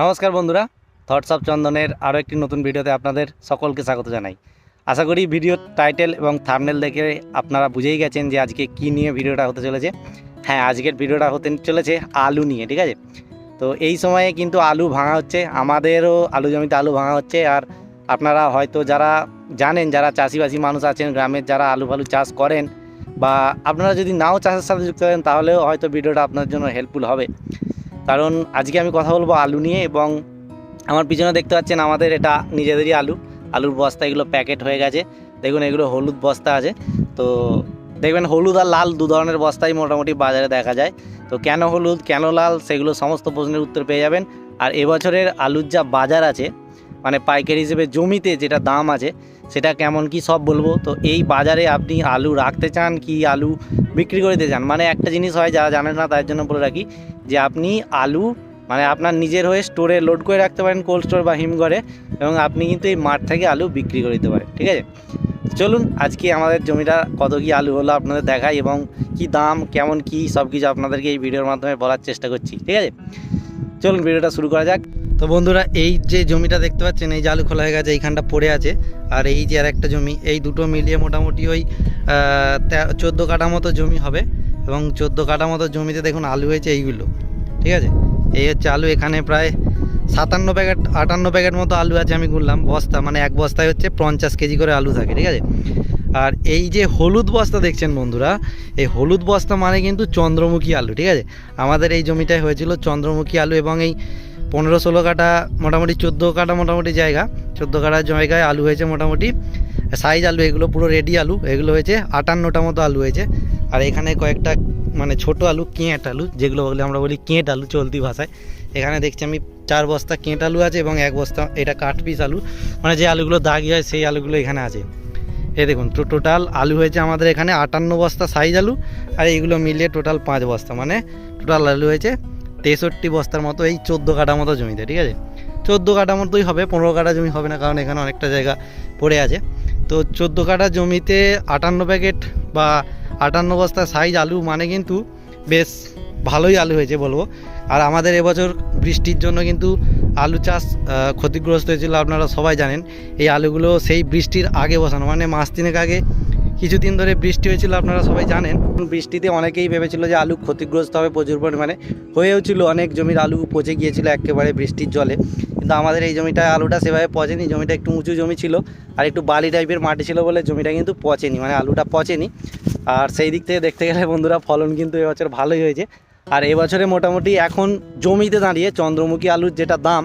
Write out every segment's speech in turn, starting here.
নমস্কার বন্ধুরা thoughts of চন্দনের আরও একটি নতুন ভিডিওতে আপনাদের সকলকে স্বাগত জানাই। আশা করি ভিডিওর টাইটেল এবং থামনেল দেখে আপনারা বুঝেই গেছেন যে আজকে কি নিয়ে ভিডিওটা হতে চলেছে। হ্যাঁ আজকের ভিডিওটা হতে চলেছে আলু নিয়ে, ঠিক আছে? তো এই সময়ে কিন্তু আলু ভাঙা হচ্ছে, আমাদেরও আলু জমিতে আলু ভাঙা হচ্ছে আর আপনারা হয়তো যারা জানেন, যারা চাষিবাসী মানুষ আছেন, গ্রামের যারা আলু ফালু চাষ করেন বা আপনারা যদি নাও চাষের সাথে যুক্ত করেন তাহলেও হয়তো ভিডিওটা আপনার জন্য হেল্পফুল হবে। কারণ আজকে আমি কথা বলব আলু নিয়ে এবং আমার পিছনে দেখতে পাচ্ছেন আমাদের এটা নিজেদেরই আলু। আলুর বস্তা এগুলো প্যাকেট হয়ে গেছে। দেখুন এগুলো হলুদ বস্তা আছে। তো দেখবেন হলুদ আর লাল দু ধরনের বস্তাই মোটামুটি বাজারে দেখা যায়। তো কেন হলুদ, কেন লাল, সেগুলো সমস্ত প্রশ্নের উত্তর পেয়ে যাবেন। আর এবছরের আলুর যা বাজার আছে মানে পাইকারি হিসেবে জমিতে যেটা দাম আছে, সেটা কেমন কি সব বলব? তো এই বাজারে আপনি আলু রাখতে চান কি আলু বিক্রি করে দিতে চান? মানে একটা জিনিস হয় যারা জানেন না, তার জন্য বলে রাখি যে আপনি আলু মানে আপনার নিজের হয়ে স্টোরে লোড করে রাখতে পারেন কোল্ড স্টোর বা হিমঘরে এবং আপনি কিন্তু এই মাঠ থেকে আলু বিক্রি করে দিতে পারেন, ঠিক আছে? চলুন আজকে আমাদের জমিটা কত কি আলু হলো আপনাদের দেখাই এবং কি দাম, কেমন কি সব কিছু আপনাদেরকে এই ভিডিওর মাধ্যমে বলার চেষ্টা করছি, ঠিক আছে? চলুন ভিডিওটা শুরু করা যাক। তো বন্ধুরা, এই যে জমিটা দেখতে পাচ্ছেন, এই যে আলু খোলা হয়ে গেছে, এইখানটা পড়ে আছে। আর এই যে আর একটা জমি, এই দুটো মিলিয়ে মোটামুটি ওই চোদ্দ কাঠা মতো জমি হবে। এবং চোদ্দ কাঠা মতো জমিতে দেখুন আলু হয়েছে এইগুলো, ঠিক আছে? এই হচ্ছে আলু, এখানে প্রায় সাতান্ন প্যাকেট, আটান্ন প্যাকেট মতো আলু আছে আমি গুনলাম, বস্তা মানে এক বস্তায় হচ্ছে পঞ্চাশ কেজি করে আলু থাকে, ঠিক আছে? আর এই যে হলুদ বস্তা দেখছেন বন্ধুরা, এই হলুদ বস্তা মানে কিন্তু চন্দ্রমুখী আলু, ঠিক আছে? আমাদের এই জমিটায় হয়েছিল চন্দ্রমুখী আলু এবং এই পনেরো ষোলো কাটা মোটামুটি চোদ্দ কাটা মোটামুটি জায়গা। চোদ্দ কাটার জায়গায় আলু হয়েছে মোটামুটি। সাইজ আলু, এগুলো পুরো রেডি আলু। এগুলো হয়েছে আটান্নটা মতো আলু হয়েছে। আর এখানে কয়েকটা মানে ছোট আলু, কেঁট আলু, যেগুলো বলে আমরা বলি কেঁট আলু চলতি ভাষায়। এখানে দেখছি আমি চার বস্তা কেঁট আলু আছে এবং এক বস্তা এটা কাঠ পিস আলু। মানে যে আলুগুলো দাগি হয় সেই আলুগুলো এখানে আছে। এ দেখুন, তো টোটাল আলু হয়েছে আমাদের এখানে আটান্ন বস্তা সাইজ আলু। আর এইগুলো মিলিয়ে টোটাল পাঁচ বস্তা মানে টোটাল আলু হয়েছে তেষট্টি বস্তার মতো এই চোদ্দ কাঠা মতো জমিতে, ঠিক আছে? চোদ্দ কাঠা মতোই হবে, পনেরো কাঠা জমি হবে না, কারণ এখানে অনেকটা জায়গা পড়ে আছে। তো চোদ্দ কাঠা জমিতে আটান্ন প্যাকেট বা আটান্ন বস্তা সাইজ আলু মানে কিন্তু বেশ ভালোই আলু হয়েছে বলব। আর আমাদের এবছর বৃষ্টির জন্য কিন্তু আলু চাষ ক্ষতিগ্রস্ত হয়েছিল, আপনারা সবাই জানেন। এই আলুগুলো সেই বৃষ্টির আগে বসানো মানে মাস তিনেক আগে কিছুদিন ধরে বৃষ্টি হয়েছিল, আপনারা সবাই জানেন। বৃষ্টিতে অনেকেই ভেবেছিল যে আলু ক্ষতিগ্রস্ত হবে প্রচুর পরিমাণে। হয়েও ছিল, অনেক জমির আলু পচে গিয়েছিল একেবারে বৃষ্টির জলে। কিন্তু আমাদের এই জমিটায় আলুটা সেভাবে পচেনি, জমিটা একটু উঁচু জমি ছিল আর একটু বালি টাইপের মাটি ছিল বলে জমিটা কিন্তু পচেনি মানে আলুটা পচেনি। আর সেই দিক থেকে দেখতে গেলে বন্ধুরা, ফলন কিন্তু এবছর ভালোই হয়েছে। আর এবছরে মোটামুটি এখন জমিতে দাঁড়িয়ে চন্দ্রমুখী আলুর যেটা দাম,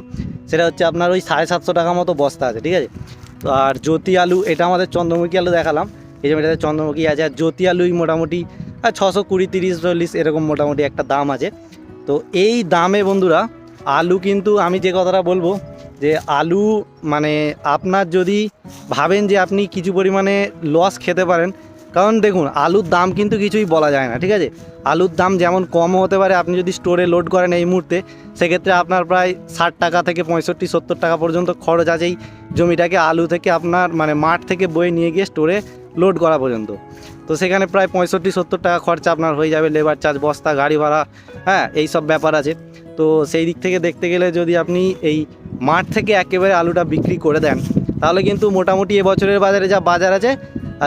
সেটা হচ্ছে আপনার ওই সাড়ে সাতশো টাকা মতো বস্তা আছে, ঠিক আছে? তো আর জ্যোতি আলু, এটা আমাদের চন্দ্রমুখী আলু দেখালাম। এই জমিটাতে চন্দ্রমুখী আছে, আর জ্যোতি আলুই মোটামুটি ছশো কুড়ি, তিরিশ, চল্লিশ, এরকম মোটামুটি একটা দাম আছে। তো এই দামে বন্ধুরা, আলু কিন্তু আমি যে কথাটা বলব, যে আলু মানে আপনার যদি ভাবেন যে আপনি কিছু পরিমাণে লস খেতে পারেন কারণ দেখুন, আলুর দাম কিন্তু কিছুই বলা যায় না, ঠিক আছে? আলুর দাম যেমন কম হতে পারে, আপনি যদি স্টোরে লোড করেন এই মুহূর্তে, সেক্ষেত্রে আপনার প্রায় ষাট টাকা থেকে পঁয়ষট্টি, সত্তর টাকা পর্যন্ত খরচ আছে এই জমিটাকে আলু থেকে আপনার মানে মাঠ থেকে বয়ে নিয়ে গিয়ে স্টোরে লোড করা পর্যন্ত। তো সেখানে প্রায় পঁয়ষট্টি, সত্তর টাকা খরচা আপনার হয়ে যাবে লেবার চার্জ বস্তা, গাড়ি ভাড়া হ্যাঁ এই সব ব্যাপার আছে। তো সেই দিক থেকে দেখতে গেলে যদি আপনি এই মাঠ থেকে একেবারে আলুটা বিক্রি করে দেন, তাহলে কিন্তু মোটামুটি এবছরের বাজারে যা বাজার আছে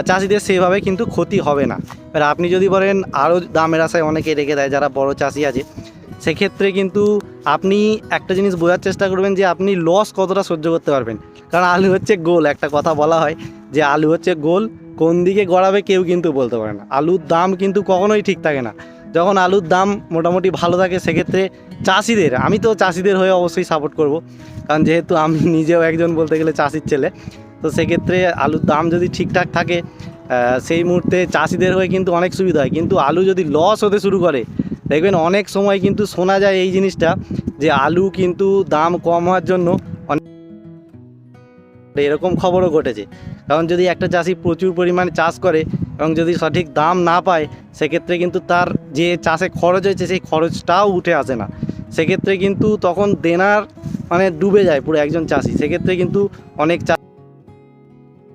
চাষিদের সেভাবে কিন্তু ক্ষতি হবে না। এবার আপনি যদি বলেন আরও দামের আশায় অনেকে রেখে দেয়, যারা বড় চাষি আছে, সেক্ষেত্রে কিন্তু আপনি একটা জিনিস বোঝার চেষ্টা করবেন যে আপনি লস কতটা সহ্য করতে পারবেন। কারণ আলু হচ্ছে গোল, একটা কথা বলা হয় যে আলু হচ্ছে গোল, কোন দিকে গড়াবে কেউ কিন্তু বলতে পারে না। আলুর দাম কিন্তু কখনোই ঠিক থাকে না। যখন আলুর দাম মোটামুটি ভালো থাকে, সেক্ষেত্রে চাষিদের, আমি তো চাষিদের হয়ে অবশ্যই সাপোর্ট করব। কারণ যেহেতু আমি নিজেও একজন বলতে গেলে চাষির ছেলে তো সেক্ষেত্রে আলুর দাম যদি ঠিকঠাক থাকে সেই মুহূর্তে চাষিদের হয়ে কিন্তু অনেক সুবিধা হয়। কিন্তু আলু যদি লস হতে শুরু করে, দেখবেন অনেক সময় কিন্তু শোনা যায় এই জিনিসটা যে আলু কিন্তু দাম কম হওয়ার জন্য এরকম খবরও ঘটেছে। কারণ যদি একটা চাষি প্রচুর পরিমাণে চাষ করে এবং যদি সঠিক দাম না পায়, সেক্ষেত্রে কিন্তু তার যে চাষে খরচ হয়েছে, সেই খরচটাও উঠে আসে না। সেক্ষেত্রে কিন্তু তখন দেনার মানে ডুবে যায় পুরো একজন চাষি। সেক্ষেত্রে কিন্তু অনেক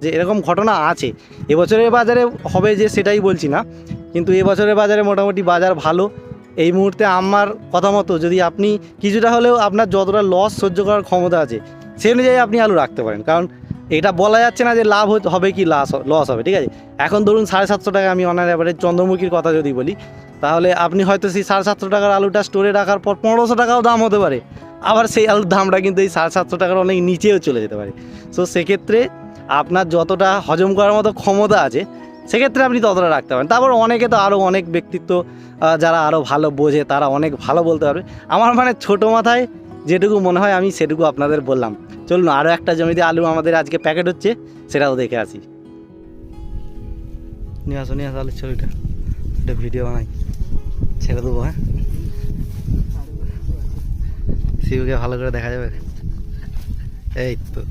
যে এরকম ঘটনা আছে। এবছরের বাজারে হবে যে সেটাই বলছি না। কিন্তু এবছরের বাজারে মোটামুটি বাজার ভালো। এই মুহূর্তে আমার কথা মতো যদি আপনি কিছুটা হলেও আপনার যতটা লস সহ্য করার ক্ষমতা আছে সেই অনুযায়ী আপনি আলু রাখতে পারেন। কারণ এটা বলা যাচ্ছে না যে লাভ হবে কি লাস লস হবে, ঠিক আছে? এখন ধরুন সাড়ে সাতশো টাকা আমি অনার এবারে চন্দ্রমুখীর কথা যদি বলি, তাহলে আপনি হয়তো সেই সাড়ে সাতশো টাকার আলুটা স্টোরে রাখার পর পনেরোশো টাকাও দাম হতে পারে। আবার সেই আলুর দামটা কিন্তু এই সাড়ে সাতশো টাকার অনেক নিচেও চলে যেতে পারে। সো সেক্ষেত্রে আপনার যতটা হজম করার মতো ক্ষমতা আছে, সেক্ষেত্রে আপনি ততটা রাখতে পারেন। তারপর অনেকে তো আরও অনেক ব্যক্তিত্ব যারা আরও ভালো বোঝে, তারা অনেক ভালো বলতে পারবে। আমার মানে ছোটো মাথায় যেটুকু মনে হয় আমি সেটুকু আপনাদের বললাম। চলুন আরও একটা জমিতে আলু আমাদের আজকে প্যাকেট হচ্ছে, সেটাও দেখে আসি। নিয়ে আসো নিয়ে আসো আলুর ছবিটা একটা ভিডিও বানাই। ছেড়ে দেবো হ্যাঁ? শিবকে ভালো করে দেখা যাবে। এই তো।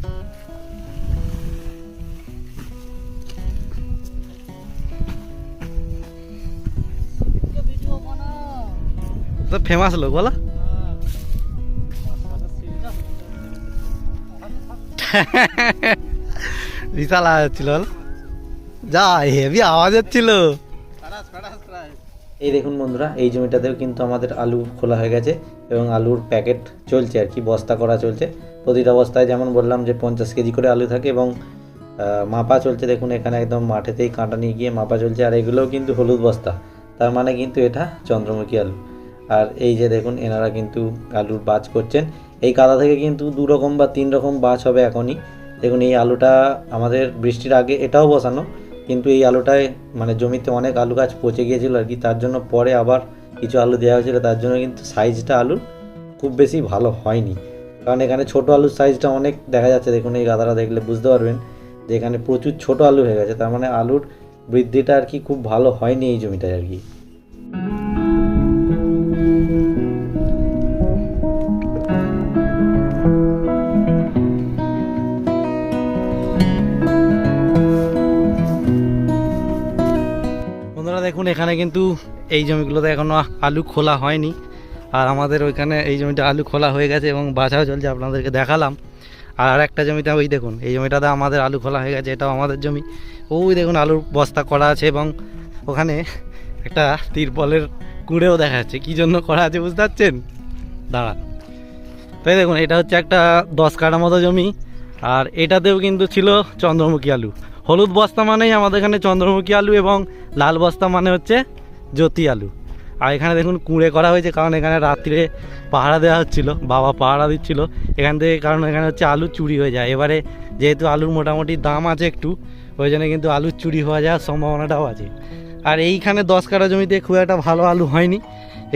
তো ফেমাস লোক, বলো। বিশাল আওয়াজ হচ্ছিল যা হেভি আওয়াজ হচ্ছিল। এই দেখুন বন্ধুরা, এই জমিটাতেও কিন্তু আমাদের আলু খোলা হয়ে গেছে এবং আলুর প্যাকেট চলছে আর কি, বস্তা করা চলছে। প্রতিটা বস্তায় যেমন বললাম যে পঞ্চাশ কেজি করে আলু থাকে এবং মাপা চলছে, দেখুন এখানে একদম মাঠেতেই কাঁটা নিয়ে গিয়ে মাপা চলছে, আর এগুলোও কিন্তু হলুদ বস্তা। তার মানে কিন্তু এটা চন্দ্রমুখী আলু। আর এই যে দেখুন, এনারা কিন্তু আলুর বাজ করছেন। এই কাদা থেকে কিন্তু দু রকম বা তিন রকম বাজ হবে এখনই। দেখুন, এই আলুটা আমাদের বৃষ্টির আগে এটাও বসানো, কিন্তু এই আলুটায় মানে জমিতে অনেক আলু গাছ পচে গিয়েছিল আর কি, তার জন্য পরে আবার কিছু আলু দেওয়া হয়েছিল, তার জন্য কিন্তু সাইজটা আলুর খুব বেশি ভালো হয়নি। কারণ এখানে ছোট আলুর সাইজটা অনেক দেখা যাচ্ছে, দেখুন এই গাদাটা দেখলে বুঝতে পারবেন যে এখানে প্রচুর ছোট আলু হয়ে গেছে, তার মানে আলুর বৃদ্ধিটা আর কি খুব ভালো হয়নি এই জমিটায় আর কি। বন্ধুরা দেখুন, এখানে কিন্তু এই জমিগুলোতে এখনও আলু খোলা হয়নি। আর আমাদের ওইখানে এই জমিটা আলু খোলা হয়ে গেছে এবং বাছাও চলছে, আপনাদেরকে দেখালাম। আর আর একটা জমিতে ওই দেখুন, এই জমিটাতে আমাদের আলু খোলা হয়ে গেছে, এটাও আমাদের জমি। ওই দেখুন, আলুর বস্তা করা আছে এবং ওখানে একটা তিরপলের কুড়েও দেখা যাচ্ছে। কী জন্য করা আছে বুঝতে পারছেন? দাঁড়া তাই দেখুন, এটা হচ্ছে একটা দশ কাঠা মতো জমি, আর এটাতেও কিন্তু ছিল চন্দ্রমুখী আলু। হলুদ বস্তা মানেই আমাদের এখানে চন্দ্রমুখী আলু এবং লাল বস্তা মানে হচ্ছে জ্যোতি আলু। আর এখানে দেখুন কুঁড়ে করা হয়েছে, কারণ এখানে রাত্রে পাহারা দেওয়া হচ্ছিল, বাবা পাহারা দিচ্ছিল। এখান থেকে কারণ এখানে হচ্ছে আলু চুরি হয়ে যায়। এবারে যেহেতু আলুর মোটামুটি দাম আছে একটু, ওই জন্য কিন্তু আলু চুরি হয়ে যাওয়ার সম্ভাবনাটাও আছে। আর এইখানে দশ কাঠা জমিতে খুব একটা ভালো আলু হয়নি।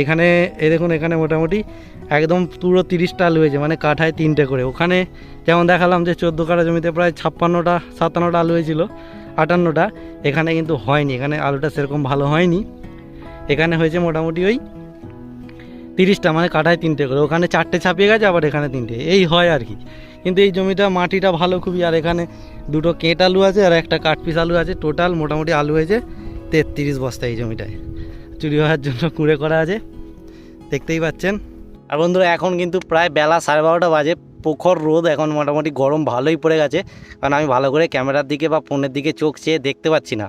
এখানে, এ দেখুন এখানে মোটামুটি একদম পুরো তিরিশটা আলু হয়েছে মানে কাঠায় তিনটে করে। ওখানে যেমন দেখালাম যে চোদ্দ কাঠা জমিতে প্রায় ছাপ্পান্নটা, সাতান্নটা আলু হয়েছিল, আটান্নটা। এখানে কিন্তু হয়নি, এখানে আলুটা সেরকম ভালো হয়নি। এখানে হয়েছে মোটামুটি ওই তিরিশটা মানে কাঠায় তিনটে করে। ওখানে চারটে ছাপিয়ে গেছে, আবার এখানে তিনটে। এই হয় আর কি। কিন্তু এই জমিটা, মাটিটা ভালো খুবই। আর এখানে দুটো কেট আলু আছে আর একটা কাঠপিস আলু আছে। টোটাল মোটামুটি আলু হয়েছে তেত্রিশ বস্তা এই জমিটায়। চুরি হওয়ার জন্য কুড়ে করা আছে। দেখতেই পাচ্ছেন। আর বন্ধুরা, এখন কিন্তু প্রায় বেলা সাড়ে বারোটা বাজে। প্রখর রোদ, এখন মোটামুটি গরম ভালোই পড়ে গেছে। কারণ আমি ভালো করে ক্যামেরার দিকে বা ফোনের দিকে চোখ চেয়ে দেখতে পাচ্ছি না।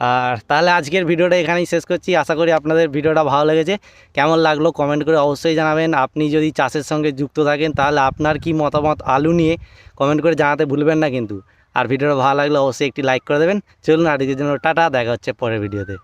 আর তাহলে আজকের ভিডিওটা এখানেই শেষ করছি। আশা করি আপনাদের ভিডিওটা ভালো লেগেছে। কেমন লাগল কমেন্ট করে অবশ্যই জানাবেন। আপনি যদি চাষের সঙ্গে যুক্ত থাকেন, তাহলে আপনার কি মতামত আলু নিয়ে কমেন্ট করে জানাতে ভুলবেন না কিন্তু। আর ভিডিওটা ভালো লাগলে অবশ্যই একটি লাইক করে দেবেন। চলুন আজকের জন্য টাটা, দেখা হচ্ছে পরের ভিডিওতে।